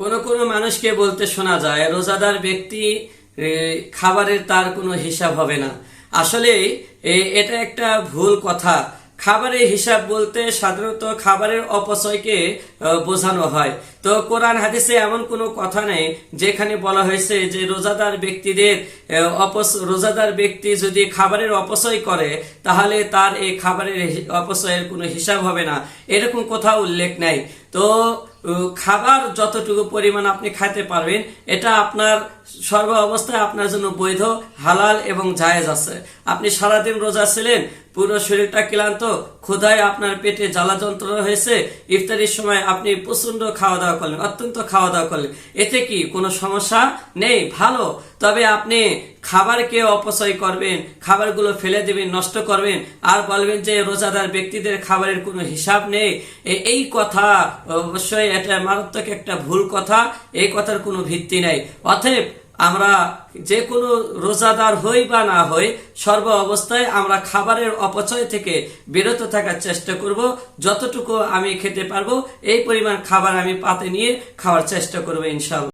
কোন কোন মানুষকে বলতে শোনা যায়, রোজাদার ব্যক্তি খাবারের তার কোনো হিসাব হবে না। আসলে এটা একটা ভুল কথা। খাবারের হিসাব বলতে সাধারণত খাবারের অপচয়কে বোঝানো হয়। তো কোরআন হাদিসে এমন কোনো কথা নেই, যেখানে বলা হয়েছে যে রোজাদার ব্যক্তিদের রোজাদার ব্যক্তি যদি খাবারের অপচয় করে, তাহলে তার এই খাবারের অপচয়ের কোনো হিসাব হবে না। এরকম কোথাও উল্লেখ নেই। তো খাবার যতটুকু পরিমাণ আপনি খাইতে পারবেন, এটা আপনার সর্ব অবস্থায় আপনার জন্য বৈধ, হালাল এবং জায়েজ আছে। আপনি সারাদিন রোজা ছিলেন, পুরো শরীরটা ক্লান্ত, ক্ষুধায় আপনার পেটে জ্বালা যন্ত্রণা হয়েছে, ইফতারির সময় আপনি প্রচণ্ড খাওয়া দাওয়া করলেন, অত্যন্ত খাওয়া দাওয়া করলেন। এতে কি কোনো সমস্যা নেই? ভালো। তবে আপনি খাবারকে অপচয় করবেন, খাবারগুলো ফেলে দেবেন, নষ্ট করবেন, আর বলবেন যে রোজাদার ব্যক্তিদের খাবারের কোনো হিসাব নেই। এই কথা অবশ্যই এটা মারাত্মক একটা ভুল কথা, এই কথার কোনো ভিত্তি নেই। অতএব আমরা যে কোনো রোজাদার হই বা না হই, সর্ব অবস্থায় আমরা খাবারের অপচয় থেকে বিরত থাকার চেষ্টা করব। যতটুকু আমি খেতে পারব, এই পরিমাণ খাবার আমি পাতে নিয়ে খাওয়ার চেষ্টা করব ইনশাল্লাহ